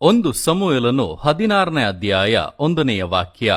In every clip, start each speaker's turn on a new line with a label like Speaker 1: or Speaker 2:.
Speaker 1: ಒಂದು ಸಮುವೇಲನು ಹದಿನಾರನೇ ಅಧ್ಯಾಯ ಒಂದನೆಯ ವಾಕ್ಯ,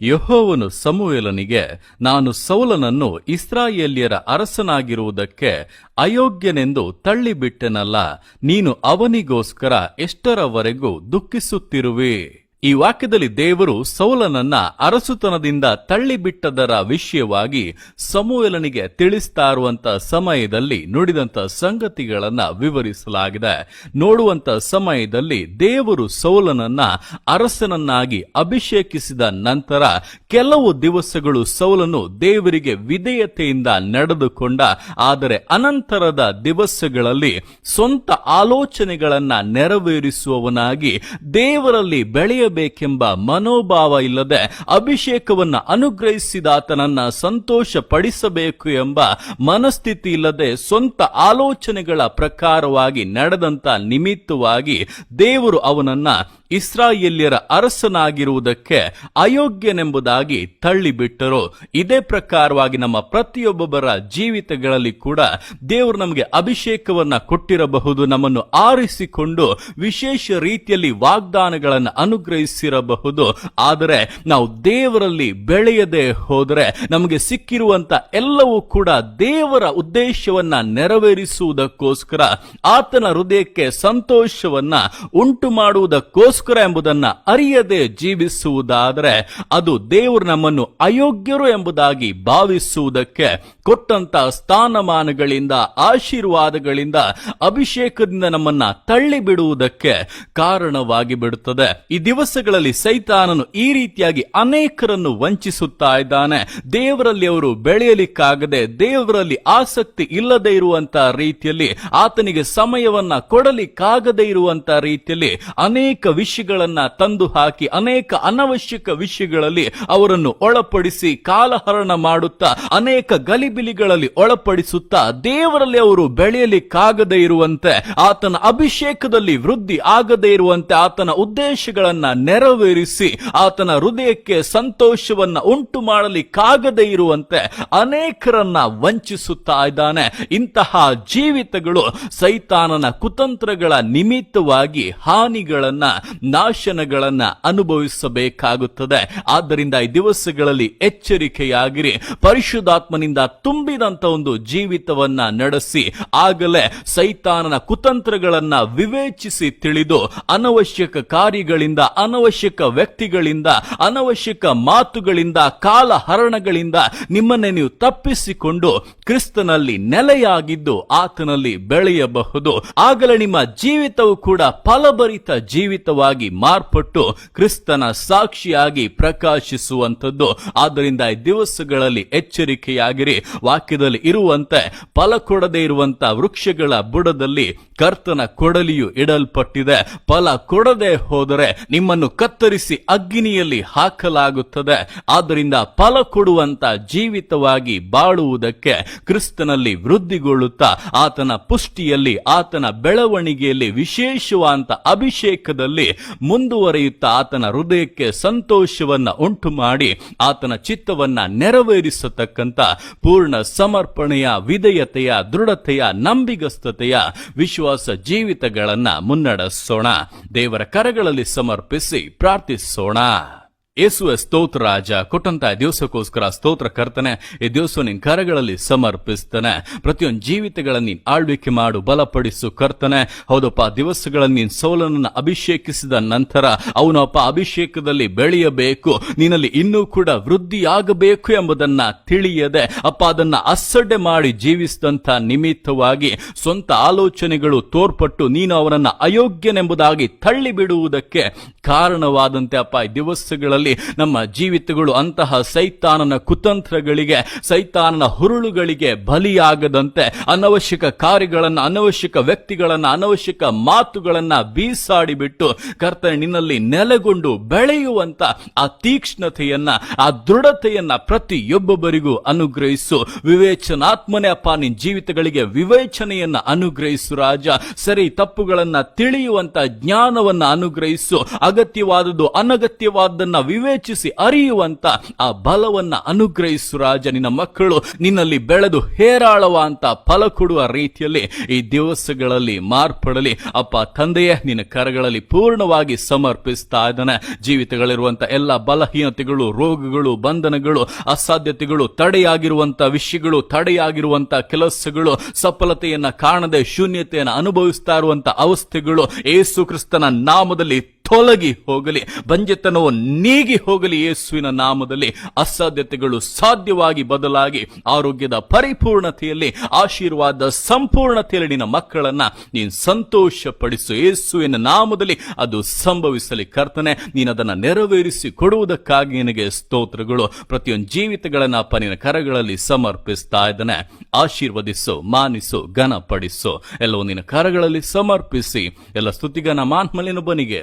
Speaker 1: ಯಹೋವನು ಸಮುವೇಲನಿಗೆ, ನಾನು ಸೌಲನನ್ನು ಇಸ್ರಾಯೇಲ್ಯರ ಅರಸನಾಗಿರುವುದಕ್ಕೆ ಅಯೋಗ್ಯನೆಂದು ತಳ್ಳಿಬಿಟ್ಟೆನಲ್ಲ, ನೀನು ಅವನಿಗೋಸ್ಕರ ಎಷ್ಟರವರೆಗೂ ದುಃಖಿಸುತ್ತಿರುವೆ. ಈ ವಾಕ್ಯದಲ್ಲಿ ದೇವರು ಸೌಲನನ್ನ ಅರಸುತನದಿಂದ ತಳ್ಳಿಬಿಟ್ಟದರ ವಿಷಯವಾಗಿ ಸಮುವೇಲನಿಗೆ ತಿಳಿಸ್ತಾ ಇರುವಂತ ಸಮಯದಲ್ಲಿ ನುಡಿದಂತ ಸಂಗತಿಗಳನ್ನ ವಿವರಿಸಲಾಗಿದೆ. ನೋಡುವಂತ ಸಮಯದಲ್ಲಿ ದೇವರು ಸೌಲನನ್ನ ಅರಸನನ್ನಾಗಿ ಅಭಿಷೇಕಿಸಿದ ನಂತರ ಕೆಲವು ದಿವಸಗಳು ಸೌಲನು ದೇವರಿಗೆ ವಿಧೇಯತೆಯಿಂದ ನಡೆದುಕೊಂಡ, ಆದರೆ ಅನಂತರದ ದಿವಸಗಳಲ್ಲಿ ಸ್ವಂತ ಆಲೋಚನೆಗಳನ್ನ ನೆರವೇರಿಸುವವನಾಗಿ ದೇವರಲ್ಲಿ ಬೆಳೆಯಬೇಕೆಂಬ ಮನೋಭಾವ ಇಲ್ಲದೆ ಅಭಿಷೇಕವನ್ನ ಅನುಗ್ರಹಿಸಿದಾತನನ್ನ ಸಂತೋಷ ಪಡಿಸಬೇಕು ಎಂಬ ಮನಸ್ಥಿತಿ ಇಲ್ಲದೆ ಸ್ವಂತ ಆಲೋಚನೆಗಳ ಪ್ರಕಾರವಾಗಿ ನಡೆದಂತ ನಿಮಿತ್ತವಾಗಿ ದೇವರು ಅವನನ್ನ ಇಸ್ರಾಯೇಲ್ಯರ ಅರಸನಾಗಿರುವುದಕ್ಕೆ ಅಯೋಗ್ಯನೆಂಬುದಾಗಿ ತಳ್ಳಿಬಿಟ್ಟರು. ಇದೇ ಪ್ರಕಾರವಾಗಿ ನಮ್ಮ ಪ್ರತಿಯೊಬ್ಬೊಬ್ಬರ ಜೀವಿತಗಳಲ್ಲಿ ಕೂಡ ದೇವರು ನಮಗೆ ಅಭಿಷೇಕವನ್ನ ಕೊಟ್ಟಿರಬಹುದು. ನಮ್ಮನ್ನು ಆರಿಸಿಕೊಂಡು ವಿಶೇಷ ರೀತಿಯಲ್ಲಿ ವಾಗ್ದಾನಗಳನ್ನು ಅನುಗ್ರಹಿಸಿರಬಹುದು ಆದರೆ ನಾವು ದೇವರಲ್ಲಿ ಬೆಳೆಯದೆ ಹೋದರೆ ನಮಗೆ ಸಿಕ್ಕಿರುವಂತ ಎಲ್ಲವೂ ಕೂಡ ದೇವರ ಉದ್ದೇಶವನ್ನ ನೆರವೇರಿಸುವುದಕ್ಕೋಸ್ಕರ, ಆತನ ಹೃದಯಕ್ಕೆ ಸಂತೋಷವನ್ನ ಉಂಟು ಮಾಡುವುದಕ್ಕೋಸ್ಕರ ಎಂಬುದನ್ನ ಅರಿಯದೆ ಜೀವಿಸುವುದಾದರೆ, ಅದು ದೇವರು ನಮ್ಮನ್ನು ಅಯೋಗ್ಯರು ಎಂಬುದಾಗಿ ಭಾವಿಸುವುದಕ್ಕೆ ಕೊಟ್ಟಂತ ಸ್ಥಾನಮಾನಗಳಿಂದ, ಆಶೀರ್ವಾದಗಳಿಂದ, ಅಭಿಷೇಕದಿಂದ ನಮ್ಮನ್ನ ತಳ್ಳಿ ಬಿಡುವುದಕ್ಕೆ ಕಾರಣವಾಗಿ ಬಿಡುತ್ತದೆ ಈ ದಿವಸಗಳಲ್ಲಿ ಸೈತಾನನು ಈ ರೀತಿಯಾಗಿ ಅನೇಕರನ್ನು ವಂಚಿಸುತ್ತಾ ಇದ್ದಾನೆ. ದೇವರಲ್ಲಿ ಅವರು ಬೆಳೆಯಲಿಕ್ಕಾಗದೆ, ದೇವರಲ್ಲಿ ಆಸಕ್ತಿ ಇಲ್ಲದೆ ಇರುವಂತಹ ರೀತಿಯಲ್ಲಿ, ಆತನಿಗೆ ಸಮಯವನ್ನ ಕೊಡಲಿಕ್ಕಾಗದೇ ಇರುವಂತ ರೀತಿಯಲ್ಲಿ ಅನೇಕ ವಿಷಯಗಳನ್ನ ತಂದು ಹಾಕಿ, ಅನೇಕ ಅನವಶ್ಯಕ ವಿಷಯಗಳಲ್ಲಿ ಅವರನ್ನು ಒಳಪಡಿಸಿ ಕಾಲಹರಣ ಮಾಡುತ್ತಾ, ಅನೇಕ ಗಲಿಬಿಲಿಗಳಲ್ಲಿ ಒಳಪಡಿಸುತ್ತಾ ದೇವರಲ್ಲಿ ಅವರು ಬೆಳೆಯಲಿಕ್ಕಾಗದೇ ಇರುವಂತೆ, ಆತನ ಅಭಿಷೇಕದಲ್ಲಿ ವೃದ್ಧಿ ಆಗದೇ ಇರುವಂತೆ ಆತನ ಉದ್ದೇಶಗಳನ್ನ ನೆರವೇರಿಸಿ ಆತನ ಹೃದಯಕ್ಕೆ ಸಂತೋಷವನ್ನ ಉಂಟು ಮಾಡಲಿಕ್ಕಾಗದೇ ಇರುವಂತೆ ಅನೇಕರನ್ನ ವಂಚಿಸುತ್ತಾ ಇದ್ದಾನೆ. ಇಂತಹ ಜೀವಿತಗಳು ಸೈತಾನನ ಕುತಂತ್ರಗಳ ನಿಮಿತ್ತವಾಗಿ ಹಾನಿಗಳನ್ನ, ನಾಶನಗಳನ್ನ ಅನುಭವಿಸಬೇಕಾಗುತ್ತದೆ. ಆದ್ದರಿಂದ ಈ ದಿವಸಗಳಲ್ಲಿ ಎಚ್ಚರಿಕೆಯಾಗಿರಿ. ಪರಿಶುದ್ಧಾತ್ಮನಿಂದ ತುಂಬಿದಂತ ಒಂದು ಜೀವಿತವನ್ನ ನಡೆಸಿ, ಆಗಲೇ ಸೈತಾನನ ಕುತಂತ್ರಗಳನ್ನ ವಿವೇಚಿಸಿ ತಿಳಿದು ಅನವಶ್ಯಕ ಕಾರ್ಯಗಳಿಂದ ಅನವಶ್ಯಕ ವ್ಯಕ್ತಿಗಳಿಂದ, ಅನವಶ್ಯಕ ಮಾತುಗಳಿಂದ ಕಾಲ ಹರಣಗಳಿಂದ ನಿಮ್ಮನ್ನೇ ನೀವು ತಪ್ಪಿಸಿಕೊಂಡು ಕ್ರಿಸ್ತನಲ್ಲಿ ನೆಲೆಯಾಗಿದ್ದು ಆತನಲ್ಲಿ ಬೆಳೆಯಬಹುದು. ಆಗಲೇ ನಿಮ್ಮ ಜೀವಿತವು ಕೂಡ ಫಲಭರಿತ ಜೀವಿತವಾಗಿ ಮಾರ್ಪಟ್ಟು ಕ್ರಿಸ್ತನ ಸಾಕ್ಷಿಯಾಗಿ ಪ್ರಕಾಶಿಸುವಂಥದ್ದು. ಆದ್ದರಿಂದ ಈ ದಿವಸಗಳಲ್ಲಿ ಎಚ್ಚರಿಕೆಯಾಗಿರಿ. ವಾಕ್ಯದಲ್ಲಿ ಇರುವಂತೆ ಫಲ ಕೊಡದೆ ಇರುವಂತ ವೃಕ್ಷಗಳ ಬುಡದಲ್ಲಿ ಕರ್ತನ ಕೊಡಲಿಯು ಇಡಲ್ಪಟ್ಟಿದೆ. ಫಲ ಕೊಡದೆ ಹೋದರೆ ನಿಮ್ಮನ್ನು ಕತ್ತರಿಸಿ ಅಗ್ನಿಯಲ್ಲಿ ಹಾಕಲಾಗುತ್ತದೆ. ಆದ್ದರಿಂದ ಫಲ ಕೊಡುವಂತ ಜೀವಿತವಾಗಿ ಬಾಳುವುದಕ್ಕೆ ಕ್ರಿಸ್ತನಲ್ಲಿ ವೃದ್ಧಿಗೊಳ್ಳುತ್ತಾ, ಆತನ ಪುಷ್ಟಿಯಲ್ಲಿ, ಆತನ ಬೆಳವಣಿಗೆಯಲ್ಲಿ ವಿಶೇಷವಾದಂತ ಅಭಿಷೇಕದಲ್ಲಿ ಮುಂದುವರಿಯುತ್ತಾ, ಆತನ ಹೃದಯಕ್ಕೆ ಸಂತೋಷವನ್ನ ಉಂಟು ಮಾಡಿ ಆತನ ಚಿತ್ತವನ್ನ ನೆರವೇರಿಸತಕ್ಕಂತ ಪೂರ್ಣ ಸಮರ್ಪಣೆಯ, ವಿಧೇಯತೆಯ, ದೃಢತೆಯ, ನಂಬಿಗಸ್ತತೆಯ ವಿಶ್ವಾಸ ಜೀವಿತಗಳನ್ನ ಮುನ್ನಡೆಸೋಣ. ದೇವರ ಕರಗಳಲ್ಲಿ ಸಮರ್ಪಿಸಿ. से ಯೇಸುವ ಸ್ತೋತ್ರ ರಾಜ ಕೊಟ್ಟಂತ ದಿವಸಕ್ಕೋಸ್ಕರ ಸ್ತೋತ್ರ ಕರ್ತನೆ, ಈ ದಿವಸ ನಿನ್ ಕರಗಳಲ್ಲಿ ಸಮರ್ಪಿಸ್ತಾನೆ. ಪ್ರತಿಯೊಂದು ಜೀವಿತಗಳನ್ನು ನೀನ್ ಆಳ್ವಿಕೆ ಮಾಡು, ಬಲಪಡಿಸು ಕರ್ತನೆ. ಹೌದಪ್ಪ ದಿವಸಗಳನ್ನ ನೀನ್ ಸೋಲನನ್ನು ಅಭಿಷೇಕಿಸಿದ ನಂತರ ಅವನಪ್ಪ ಅಭಿಷೇಕದಲ್ಲಿ ಬೆಳೆಯಬೇಕು. ನಿನ್ನಲ್ಲಿ ಇನ್ನೂ ಕೂಡ ವೃದ್ಧಿಯಾಗಬೇಕು ಎಂಬುದನ್ನ ತಿಳಿಯದೆ, ಅಪ್ಪ, ಅದನ್ನ ಅಸಡ್ಡೆ ಮಾಡಿ ಜೀವಿಸಿದಂತ ನಿಮಿತ್ತವಾಗಿ ಸ್ವಂತ ಆಲೋಚನೆಗಳು ತೋರ್ಪಟ್ಟು ನೀನು ಅವನನ್ನ ಅಯೋಗ್ಯನೆಂಬುದಾಗಿ ತಳ್ಳಿ ಬಿಡುವುದಕ್ಕೆ ಕಾರಣವಾದಂತೆ, ಅಪ್ಪ, ಈ ದಿವಸಗಳಲ್ಲಿ ನಮ್ಮ ಜೀವಿತಗಳು ಅಂತಹ ಸೈತಾನನ ಕುತಂತ್ರಗಳಿಗೆ, ಸೈತಾನನ ಹುರುಳುಗಳಿಗೆ ಬಲಿಯಾಗದಂತೆ ಅನವಶ್ಯಕ ಕಾರ್ಯಗಳನ್ನು, ಅನವಶ್ಯಕ ವ್ಯಕ್ತಿಗಳನ್ನು, ಅನವಶ್ಯಕ ಮಾತುಗಳನ್ನ ಬೀಸಾಡಿಬಿಟ್ಟು ಕರ್ತನೆ ನಿನ್ನಲ್ಲಿ ನೆಲೆಗೊಂಡು ಬೆಳೆಯುವಂತ ಆ ತೀಕ್ಷ್ಣತೆಯನ್ನ, ಆ ದೃಢತೆಯನ್ನ ಪ್ರತಿಯೊಬ್ಬೊಬ್ಬರಿಗೂ ಅನುಗ್ರಹಿಸು. ವಿವೇಚನಾತ್ಮನೆ ಅಪ್ಪ, ನಿನ್ ಜೀವಿತಗಳಿಗೆ ವಿವೇಚನೆಯನ್ನ ಅನುಗ್ರಹಿಸು ರಾಜ. ಸರಿ, ತಪ್ಪುಗಳನ್ನ ತಿಳಿಯುವಂತ ಜ್ಞಾನವನ್ನ ಅನುಗ್ರಹಿಸು. ಅಗತ್ಯವಾದದ್ದು ಅನಗತ್ಯವಾದನ್ನ ವಿವೇಚಿಸಿ ಅರಿಯುವಂತ ಆ ಬಲವನ್ನ ಅನುಗ್ರಹಿಸು ರಾಜ ನಿನ್ನ ಮಕ್ಕಳು. ನಿನ್ನಲ್ಲಿ ಬೆಳೆದು ಹೇರಾಳವಂತ ಫಲ ಕೊಡುವ ರೀತಿಯಲ್ಲಿ ಈ ದಿವಸಗಳಲ್ಲಿ ಮಾರ್ಪಡಲಿ. ಅಪ್ಪ, ತಂದೆಯೇ ನಿನ್ನ ಕರಗಳಲ್ಲಿ ಪೂರ್ಣವಾಗಿ ಸಮರ್ಪಿಸ್ತಾ ಇದ್ದಾನೆ. ಜೀವಿತಗಳಿರುವಂತ ಎಲ್ಲ ಬಲಹೀನತೆಗಳು, ರೋಗಗಳು, ಬಂಧನಗಳು, ಅಸಾಧ್ಯತೆಗಳು, ತಡೆಯಾಗಿರುವಂತ ವಿಷಯಗಳು, ತಡೆಯಾಗಿರುವಂತ ಕೆಲಸಗಳು, ಸಫಲತೆಯನ್ನ ಕಾಣದೆ ಶೂನ್ಯತೆಯನ್ನು ಅನುಭವಿಸ್ತಾ ಇರುವಂತ ಅವಸ್ಥೆಗಳು, ಏಸು ಕ್ರಿಸ್ತನ ನಾಮದಲ್ಲಿ ತೊಲಗಿ ಹೋಗಲಿ, ಬಂಜೆತನವು ನೀಗಿ ಹೋಗಲಿ ಯೇಸುವಿನ ನಾಮದಲ್ಲಿ ಅಸಾಧ್ಯತೆಗಳು ಸಾಧ್ಯವಾಗಿ ಬದಲಾಗಿ ಆರೋಗ್ಯದ ಪರಿಪೂರ್ಣತೆಯಲ್ಲಿ, ಆಶೀರ್ವಾದ ಸಂಪೂರ್ಣತೆಯಲ್ಲಿ ನಿನ್ನ ಮಕ್ಕಳನ್ನ ನೀನು ಸಂತೋಷ ಪಡಿಸು ಯೇಸುವಿನ ನಾಮದಲ್ಲಿ ಅದು ಸಂಭವಿಸಲಿ ಕರ್ತನೆ, ನೀನು ಅದನ್ನ ನೆರವೇರಿಸಿ ಕೊಡುವುದಕ್ಕಾಗಿ ನಿನಗೆ ಸ್ತೋತ್ರಗಳು. ಪ್ರತಿಯೊಂದು ಜೀವಿತಗಳನ್ನ ಅಪ್ಪ ನಿನ್ನ ಕರಗಳಲ್ಲಿ ಸಮರ್ಪಿಸ್ತಾ ಇದ್ದಾನೆ. ಆಶೀರ್ವದಿಸು, ಮಾನಿಸು, ಘನಪಡಿಸು. ಎಲ್ಲವೂ ನಿನ್ನ ಕರಗಳಲ್ಲಿ ಸಮರ್ಪಿಸಿ. ಎಲ್ಲ ಸ್ತುತಿಗನ ಮಾನ್ಮಲಿನೊಬ್ಬನಿಗೆ